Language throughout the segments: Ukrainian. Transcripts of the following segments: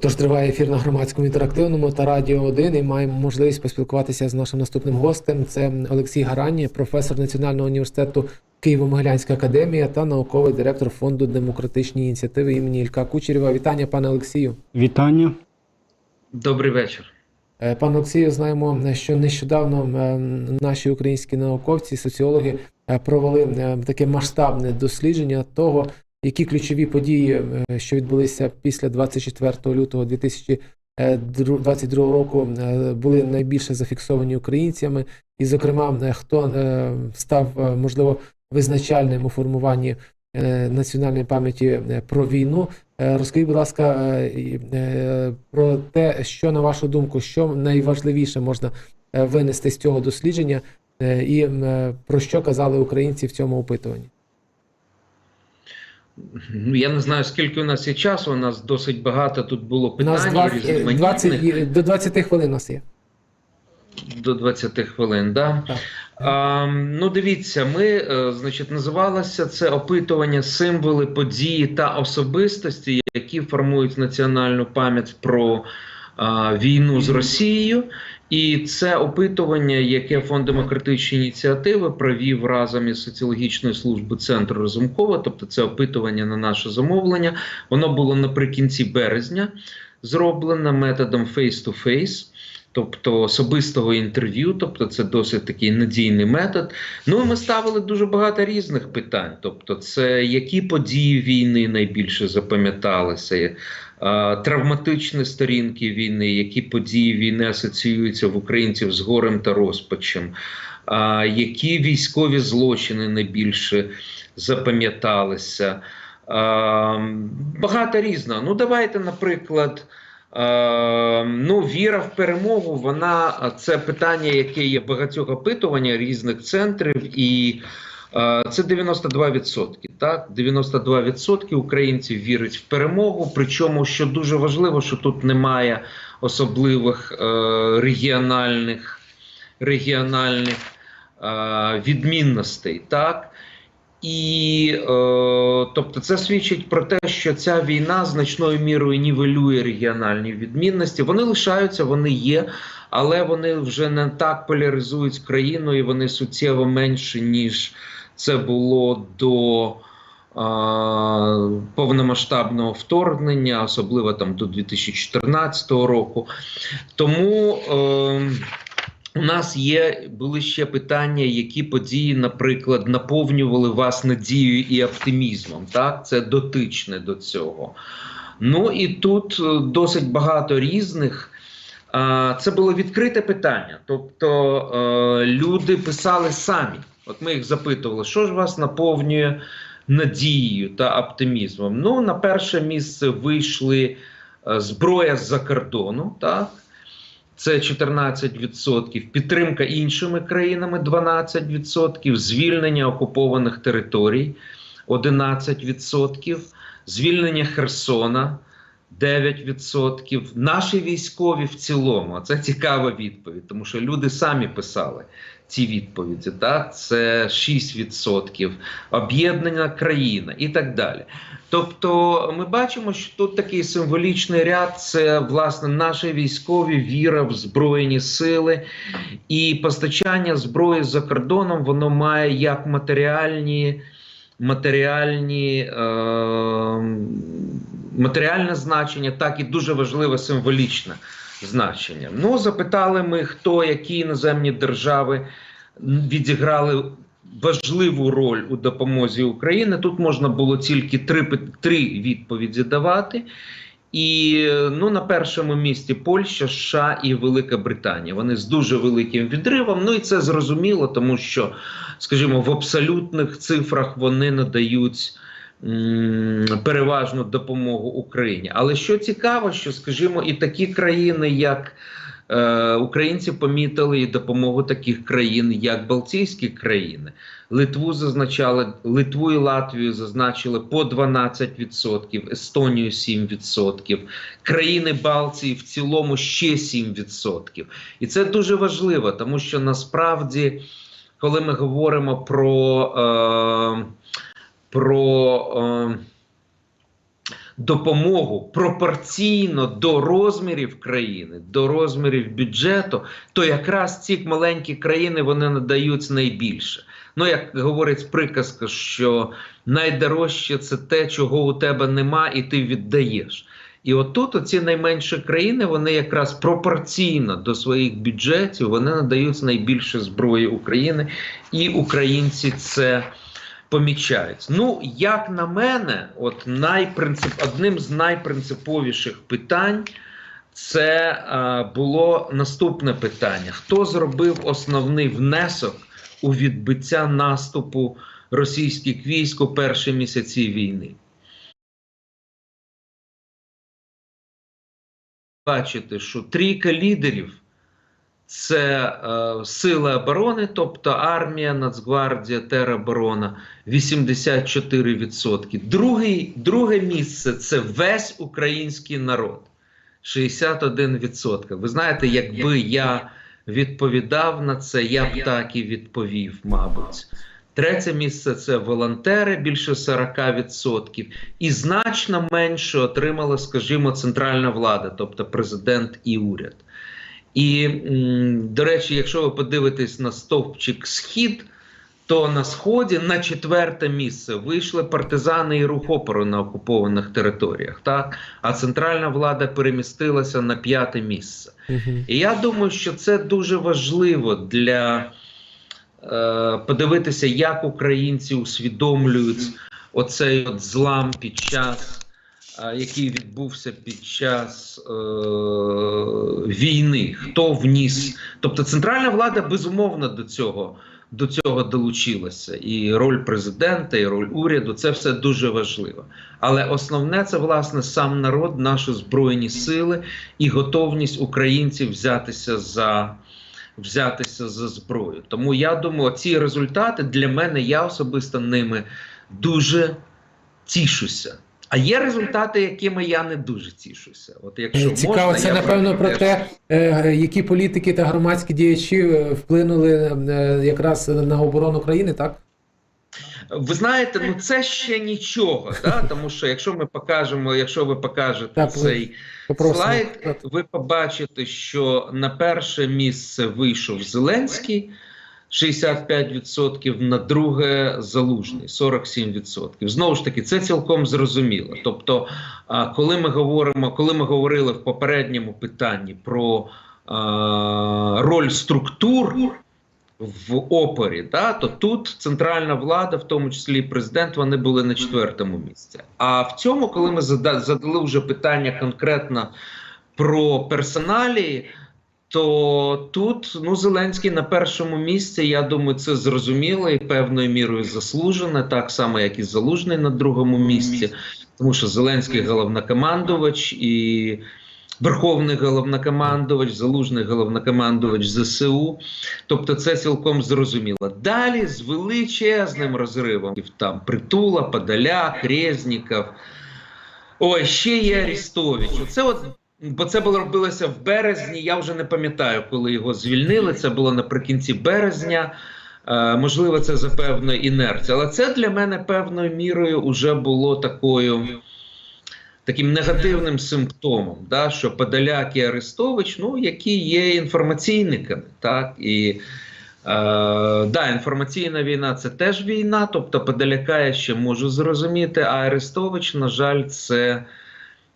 Отож, триває ефір на громадському інтерактивному та радіо 1 і маємо можливість поспілкуватися з нашим наступним гостем. Це Олексій Гарані, професор Національного університету Києво-Могилянська академія та науковий директор фонду демократичні ініціативи імені Ілька Кучерєва. Вітання, пане Олексію. Вітання. Добрий вечір. Е, Пане Олексію, знаємо, що нещодавно е, наші українські науковці, соціологи е, провели таке масштабне дослідження того, які ключові події, е, що відбулися після 24 лютого 2022 року, е, були найбільше зафіксовані українцями, і, зокрема, е, хто став можливо визначальним у формуванні національної пам'яті про війну. Розкажіть, будь ласка, про те, що на вашу думку, що найважливіше можна винести з цього дослідження, і про що казали українці в цьому опитуванні? Ну, я не знаю, скільки у нас є часу. У нас досить багато тут було питань 20, е, 20, до 20 хвилин у нас є. до 20 хвилин. Да? Так. А, ну, дивіться, ми, е, значить, називалося це опитування символи, події та особистості, які формують національну пам'ять про війну з Росією. І це опитування, яке фонд демократичні ініціативи провів разом із соціологічною службою центру Разумкова. Тобто, це опитування на наше замовлення. Воно було наприкінці березня зроблено методом face-to-face. Тобто особистого інтерв'ю, тобто це досить такий надійний метод. Ну і ми ставили дуже багато різних питань. Тобто, це які події війни найбільше запам'яталися, травматичні сторінки війни, які події війни асоціюються в українців з горем та розпачем, які військові злочини найбільше запам'яталися. Багато різного. Ну, давайте, наприклад. Ну, віра в перемогу, вона це питання, яке є багатьох опитувань різних центрів, і це 92%. Так, 92% українців вірять в перемогу. Причому, що дуже важливо, що тут немає особливих е, регіональних, регіональних е, відмінностей. Так. І е, тобто це свідчить про те, що ця війна значною мірою нівелює регіональні відмінності. Вони лишаються, вони є, але вони вже не так поляризують країну, і вони суттєво менші, ніж це було до повномасштабного вторгнення, особливо там до 2014 року. Тому. Е, у нас є були ще питання, які події, наприклад, наповнювали вас надією і оптимізмом. Так, це дотичне до цього. Ну і тут е, досить багато різних. Це було відкрите питання. Тобто е, люди писали самі. От ми їх запитували, що ж вас наповнює надією та оптимізмом. Ну, на перше місце вийшли е, зброя з-за кордону. так, це 14%, підтримка іншими країнами 12%, звільнення окупованих територій 11%, звільнення Херсона 9%. Наші військові в цілому. Це цікава відповідь, тому що люди самі писали ці відповіді. Так? Це 6%, об'єднана країна і так далі. Тобто ми бачимо, що тут такий символічний ряд це власне наші військові віра в збройні сили і постачання зброї за кордоном воно має як матеріальні. Матеріальні е, матеріальне значення, так і дуже важливе символічне значення. Ну, запитали ми, хто які іноземні держави відіграли важливу роль у допомозі Україні. Тут можна було тільки три, три відповіді давати. І ну на першому місці Польща, США і Велика Британія. Вони з дуже великим відривом. Ну і це зрозуміло, тому що, скажімо, в абсолютних цифрах вони надають переважну допомогу Україні. Але що цікаво, що скажімо, і такі країни, як е, українці, помітили і допомогу таких країн, як Балтійські країни. Литву зазначали, Литву і Латвію зазначили по 12%, Естонію 7%, країни Балтії в цілому ще 7%. І це дуже важливо, тому що насправді, коли ми говоримо про, е, про е, допомогу пропорційно до розмірів країни, до розмірів бюджету, то якраз ці маленькі країни вони надають найбільше. Ну, як говорить приказка, що найдорожче це те, чого у тебе нема, і ти віддаєш. І отут оці найменші країни, вони якраз пропорційно до своїх бюджетів вони надають найбільше зброї України, і українці це помічають. Ну, як на мене, от найпринцип, одним з найпринциповіших питань це е, було наступне питання: хто зробив основний внесок у відбиття наступу російських військ у перші місяці війни? Бачите, що трійка лідерів це е, сили оборони, тобто армія, Нацгвардія, тероборона 84%. Другий, друге місце це весь український народ 61%. Ви знаєте, якби я відповідав на це, я б так і відповів, мабуть. Третє місце це волонтери більше 40%, і значно менше отримала, скажімо, центральна влада, тобто президент і уряд. І, до речі, якщо ви подивитесь на стовпчик схід, то на сході на четверте місце вийшли партизани і рух опору на окупованих територіях, так а центральна влада перемістилася на п'яте місце. І я думаю, що це дуже важливо для е, подивитися, як українці усвідомлюють оцей от злам під час, який відбувся під час е, війни. Хто вніс? Тобто центральна влада безумовно до цього. До цього долучилася і роль президента, і роль уряду це все дуже важливо. Але основне це власне сам народ, наші збройні сили і готовність українців взятися за взятися за зброю. Тому я думаю, ці результати для мене я особисто ними дуже тішуся. А є результати, якими я не дуже тішуся. От якщо Цікаво, можна, це я напевно про те, е, які політики та громадські діячі е, вплинули е, якраз на оборону країни, так? Ви знаєте, ну це ще нічого, да? тому що якщо ми покажемо, якщо ви покажете Так, цей Попросимо. слайд, ви побачите, що на перше місце вийшов Зеленський 65%, на друге Залужний 47%. Знову ж таки, це цілком зрозуміло. Тобто, коли ми говоримо, коли ми говорили в попередньому питанні про а, роль структур. В опорі, да, то тут центральна влада, в тому числі президент, вони були на четвертому місці. А в цьому, коли ми задали вже питання конкретно про персоналії, то тут ну, Зеленський на першому місці. Я думаю, це зрозуміло і певною мірою заслужено, так само, як і Залужний на другому місці, тому що Зеленський головнокомандувач і. Верховний головнокомандувач, залужний головнокомандувач ЗСУ. Тобто це цілком зрозуміло. Далі з величезним розривом там Притула, Подоляк, Резніков. Ой, ще є Арістович. Це от. Бо це було робилося в березні. Я вже не пам'ятаю, коли його звільнили. Це було наприкінці березня. Е, можливо, це за певною інерцією. Але це для мене певною мірою вже було такою таким негативним симптомом, да, що Подоляк і Арестович, ну, які є інформаційниками, так і е, да, інформаційна війна це теж війна, тобто Подоляка я ще можу зрозуміти, а Арестович, на жаль, це.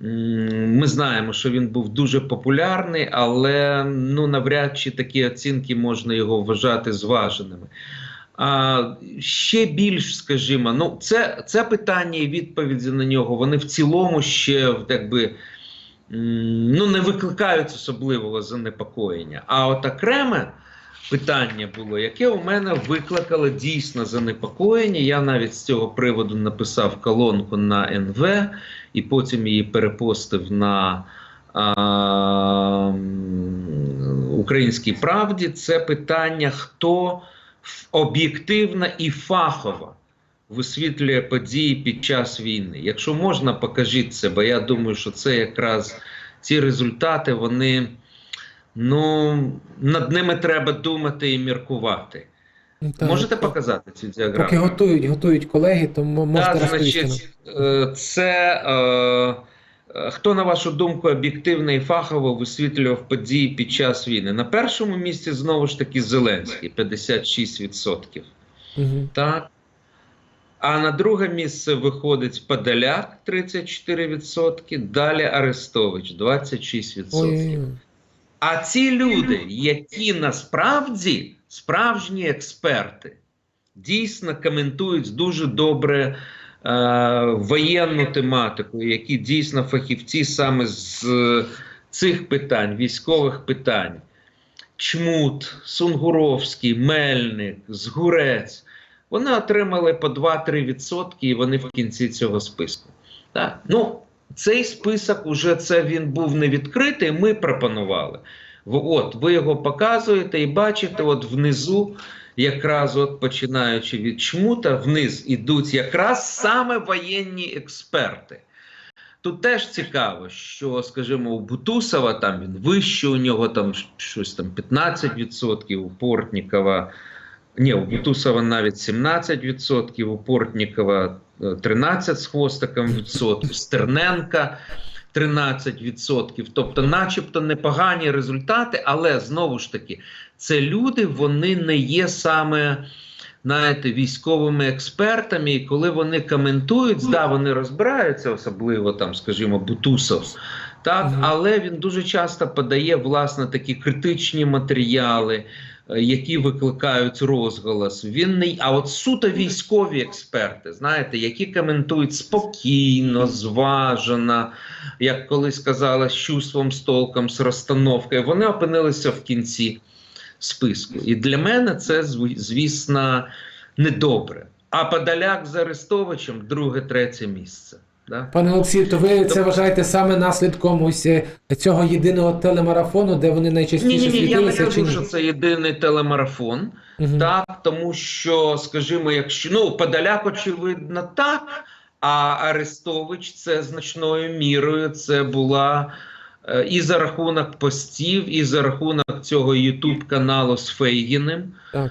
Ми знаємо, що він був дуже популярний, але ну навряд чи такі оцінки можна його вважати зваженими. А, ще більш, скажімо, ну це, це питання і відповіді на нього. Вони в цілому ще м, ну, не викликають особливого занепокоєння. А от окреме питання було, яке у мене викликало дійсно занепокоєння. Я навіть з цього приводу написав колонку на НВ і потім її перепостив на. а, Українській правді це питання, хто об'єктивно і фахово висвітлює події під час війни. Якщо можна, покажіть це, бо я думаю, що це якраз ці результати, вони ну, над ними треба думати і міркувати. Ну, так, Можете так. показати цю діаграму? Поки готують, готують колеги, то можете значить, е, це е, е, хто, на вашу думку, об'єктивно і фахово висвітлював події під час війни? На першому місці знову ж таки Зеленський 56%. Мгм. Так. А на друге місце виходить Подоляк 34%, далі Арестович 26%. Ой-ой-ой. А ці люди, які насправді справжні експерти, дійсно коментують дуже добре е, воєнну тематику, які дійсно фахівці саме з е, цих питань, військових питань. Чмут, Сунгуровський, Мельник, Згурець. Вони отримали по 2-3% і вони в кінці цього списку. Так? Ну, цей список уже це він був не відкритий. Ми пропонували. От ви його показуєте і бачите, от внизу, якраз от починаючи від чмута, вниз ідуть якраз саме воєнні експерти. Тут теж цікаво, що, скажімо, у Бутусова там він вище, у нього там щось там 15%, у Портнікова. Ні, у Бутусова навіть 17%, у Портнікова 13 з хвостиком відсотків, Стерненка 13%. Тобто, начебто непогані результати, але знову ж таки, це люди, вони не є саме. Знаєте, військовими експертами, і коли вони коментують, да, вони розбираються, особливо там, скажімо, Бутусов, так, але він дуже часто подає власне такі критичні матеріали, які викликають розголос. Він не а от суто військові експерти, знаєте, які коментують спокійно, зважено, як колись казала, з чувством, з толком, з розстановкою. Вони опинилися в кінці списку. І для мене це звісно недобре. А Подоляк з Арестовичем друге, третє місце. Да? Пане Олексію, то ви це вважаєте саме наслідком ось е, цього єдиного телемарафону, де вони Ні, найчастіше ні, ні, я не світилися, чи кажу, ні? що це єдиний телемарафон. Мгм. Так, тому що, скажімо, якщо ну Подоляк, очевидно, так. А Арестович це значною мірою. Це була е, і за рахунок постів, і за рахунок цього Ютуб каналу з Фейгіним. Так.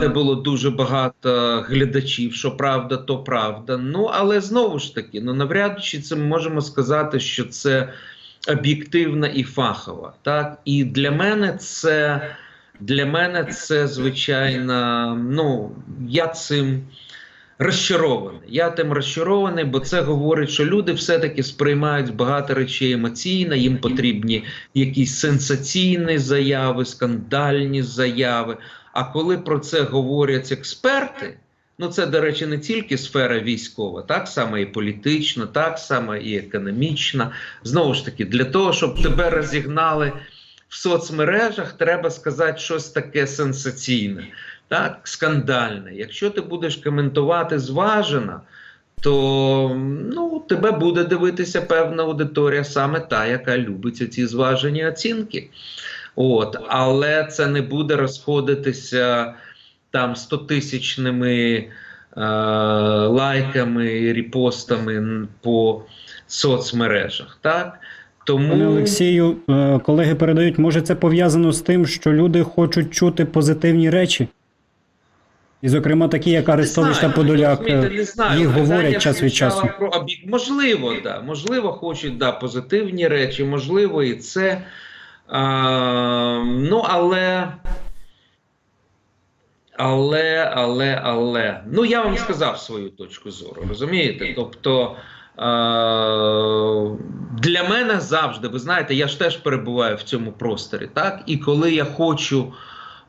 Де було дуже багато глядачів, що правда, то правда. Ну але знову ж таки, ну навряд чи це ми можемо сказати, що це об'єктивна і фахова. Так, і для мене це для мене це звичайно. Ну я цим розчарований. Я тим розчарований, бо це говорить, що люди все-таки сприймають багато речей емоційно, їм потрібні якісь сенсаційні заяви, скандальні заяви. А коли про це говорять експерти, ну це, до речі, не тільки сфера військова, так само і політична, так само і економічна. Знову ж таки, для того, щоб тебе розігнали в соцмережах, треба сказати щось таке сенсаційне, так, скандальне. Якщо ти будеш коментувати зважено, то ну, тебе буде дивитися певна аудиторія, саме та, яка любить ці зважені оцінки. От, але це не буде розходитися там 100-тисячними е, лайками, репостами по соцмережах. Так? Тому Пане Олексію, е, колеги передають, може це пов'язано з тим, що люди хочуть чути позитивні речі? І, зокрема, такі, як Арестович та Подоляк, е, не знаю. їх говорять час від часу. Про. Можливо, да. Можливо, хочуть да, позитивні речі, можливо, і це. А, ну, але. Але, але, але. Ну, я вам сказав свою точку зору, розумієте? Тобто. Для мене завжди, ви знаєте, я ж теж перебуваю в цьому просторі, так? І коли я хочу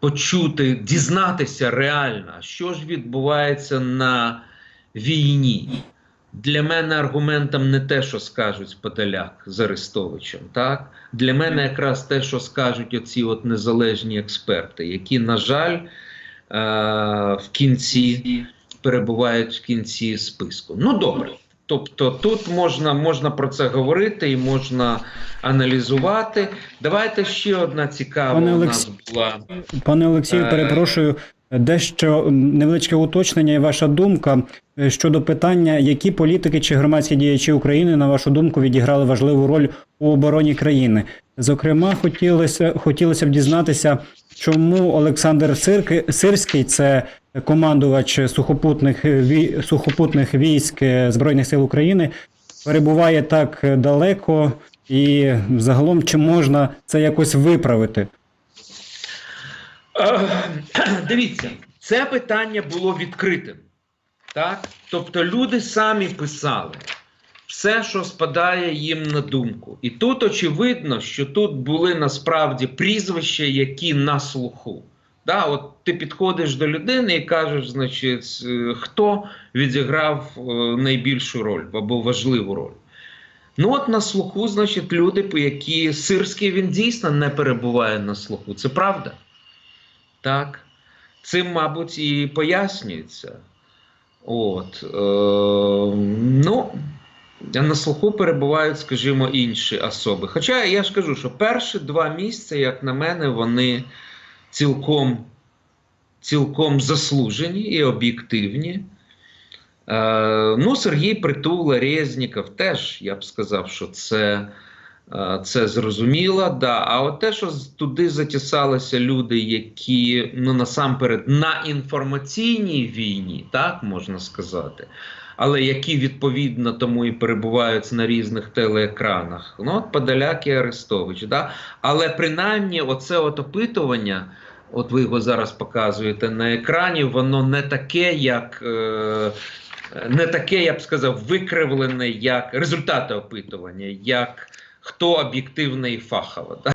почути, дізнатися реально, що ж відбувається на війні. Для мене аргументом не те, що скажуть Подоляк з Арестовичем. Так? Для мене якраз те, що скажуть оці от незалежні експерти, які, на жаль, е- в кінці перебувають в кінці списку. Ну добре. Тобто тут можна, можна про це говорити і можна аналізувати. Давайте ще одна цікава Пане у Олекс- нас була. Пане Олексію, Е, перепрошую. Дещо невеличке уточнення і ваша думка е, щодо питання, які політики чи громадські діячі України, на вашу думку, відіграли важливу роль у обороні країни. Зокрема, хотілося, хотілося б дізнатися, чому Олександр Сирки, Сирський, це командувач сухопутних, вій- сухопутних військ е, Збройних сил України, перебуває так далеко, і загалом чи можна це якось виправити? Е, Дивіться, це питання було відкритим. Так? Тобто люди самі писали все, що спадає їм на думку. І тут очевидно, що тут були насправді прізвища, які на слуху. Да, от ти підходиш до людини і кажеш, значить, е, хто відіграв е, найбільшу роль або важливу роль. Ну, от на слуху, значить, люди, по які сирський він дійсно не перебуває на слуху. Це правда. Так. Цим, мабуть, і пояснюється. От. Е, ну, на слуху перебувають, скажімо, інші особи. Хоча я ж кажу, що перші два місця, як на мене, вони цілком, цілком заслужені і об'єктивні. Е, ну, Сергій Притула, Резніков теж, я б сказав, що це, е, це зрозуміло. Да. А от те, що туди затісалися люди, які ну, насамперед на інформаційній війні, так можна сказати, але які відповідно тому і перебувають на різних телеекранах. Ну, от Подоляк і Арестович. Да? Але принаймні, оце от опитування. От ви його зараз показуєте на екрані, воно не таке, як е, не таке, я б сказав, викривлене, як результати опитування, як хто об'єктивно і фахово. Да?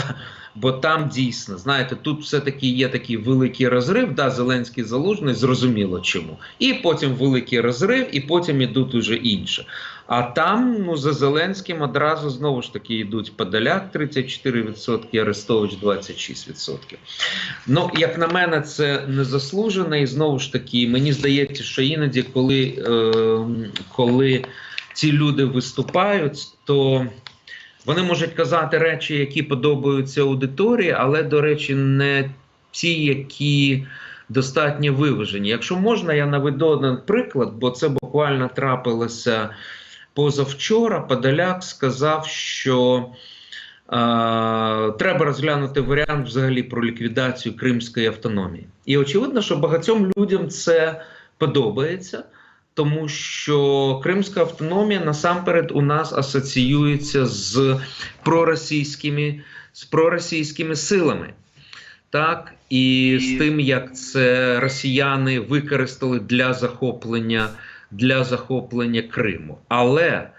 Бо там дійсно, знаєте, тут все-таки є такий великий розрив, да, Зеленський залужний, зрозуміло чому. І потім великий розрив, і потім ідуть уже інше. А там, ну, за Зеленським одразу знову ж таки йдуть Подоляк 34%, Арестович 26%. Ну, як на мене, це незаслужено, і знову ж таки, мені здається, що іноді, коли, е, коли ці люди виступають, то вони можуть казати речі, які подобаються аудиторії, але, до речі, не ті, які достатньо виважені. Якщо можна, я наведу один приклад, бо це буквально трапилося позавчора. Подоляк сказав, що. Е, треба розглянути варіант взагалі про ліквідацію Кримської автономії. І очевидно, що багатьом людям це подобається, тому що Кримська автономія насамперед у нас асоціюється з проросійськими, з проросійськими силами. Так, і з тим, як це росіяни використали для захоплення, для захоплення Криму. Але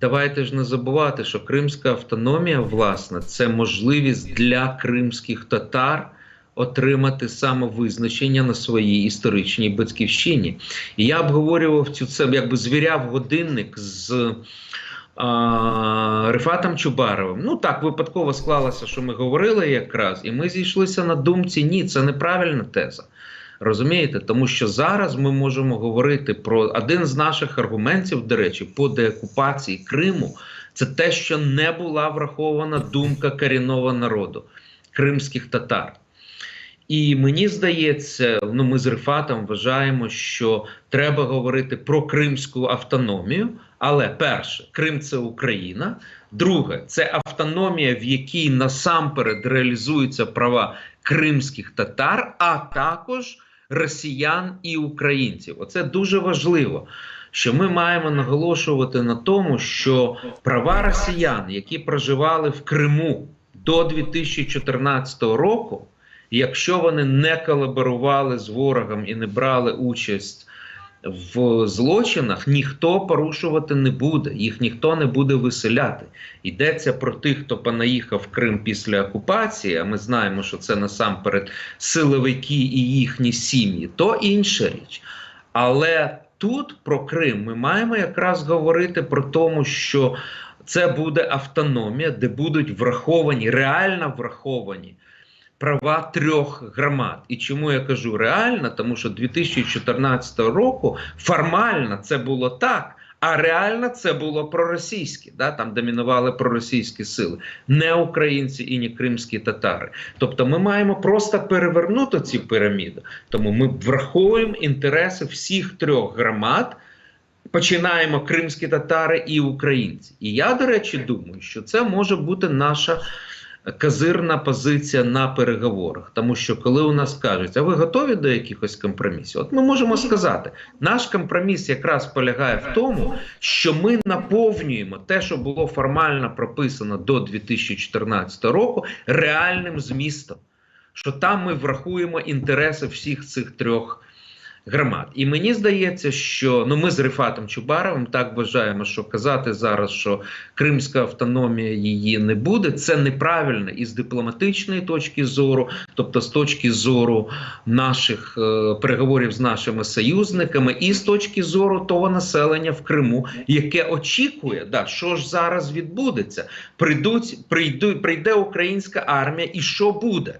Давайте ж не забувати, що Кримська автономія, власне, це можливість для кримських татар отримати самовизначення на своїй історичній батьківщині. І я обговорював цю це, якби звіряв годинник з Рифатом Чубаровим. Ну так випадково склалося, що ми говорили якраз, і ми зійшлися на думці: ні, це неправильна теза. Розумієте, тому що зараз ми можемо говорити про один з наших аргументів, до речі, по деокупації Криму, це те, що не була врахована думка корінного народу кримських татар. І мені здається, ну ми з Рифатом вважаємо, що треба говорити про кримську автономію. Але перше, Крим це Україна. Друге, це автономія, в якій насамперед реалізуються права кримських татар, а також росіян і українців. Оце дуже важливо. Що ми маємо наголошувати на тому, що права росіян, які проживали в Криму до 2014 року, якщо вони не колаборували з ворогом і не брали участь в злочинах, ніхто порушувати не буде, їх ніхто не буде виселяти. Йдеться про тих, хто понаїхав в Крим після окупації. А ми знаємо, що це насамперед силовики і їхні сім'ї, то інша річ. Але тут про Крим ми маємо якраз говорити про тому, що це буде автономія, де будуть враховані, реально враховані права трьох громад. І чому я кажу реально? Тому що 2014 року формально це було так. А реально це було проросійське, да? там домінували проросійські сили, не українці і не кримські татари. Тобто ми маємо просто перевернути ці піраміди. Тому ми враховуємо інтереси всіх трьох громад, починаємо кримські татари і українці. І я, до речі, думаю, що це може бути наша казирна позиція на переговорах. Тому що коли у нас кажуть, а ви готові до якихось компромісів? От ми можемо сказати, наш компроміс якраз полягає в тому, що ми наповнюємо те, що було формально прописано до 2014 року, реальним змістом. Що там ми врахуємо інтереси всіх цих трьох громад. І мені здається, що ну ми з Рифатом Чубаровим так вважаємо, що казати зараз, що кримська автономія її не буде, це неправильно і з дипломатичної точки зору, тобто з точки зору наших е, переговорів з нашими союзниками, і з точки зору того населення в Криму, яке очікує, да, що ж зараз відбудеться. Прийдуть, прийду, прийде українська армія, і що буде?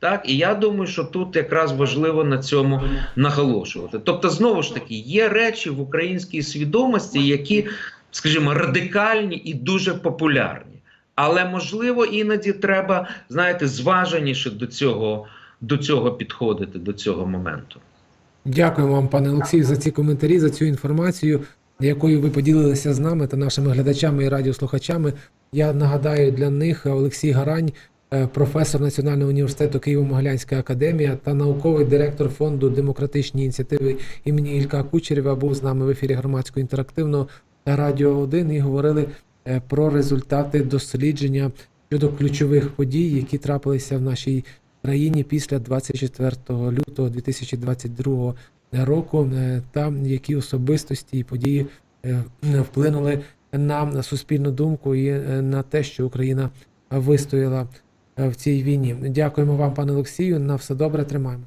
Так, і я думаю, що тут якраз важливо на цьому наголошувати. Тобто, знову ж таки, є речі в українській свідомості, які, скажімо, радикальні і дуже популярні. Але можливо іноді треба, знаєте, зваженіше до цього, до цього підходити, до цього моменту. Дякуємо вам, пане Олексію, за ці коментарі, за цю інформацію, якою ви поділилися з нами та нашими глядачами і радіослухачами. Я нагадаю для них Олексій Гарань, професор Національного університету Києво-Могилянська академія та науковий директор фонду демократичні ініціативи імені Ілька Кучерєва був з нами в ефірі громадського інтерактивного та Радіо 1 і говорили е, про результати дослідження щодо ключових подій, які трапилися в нашій країні після 24 лютого 2022 року, е, та які особистості і події е, вплинули на суспільну думку і е, на те, що Україна вистояла. е, в цій війні. Дякуємо вам, пане Олексію. На все добре, тримаємо.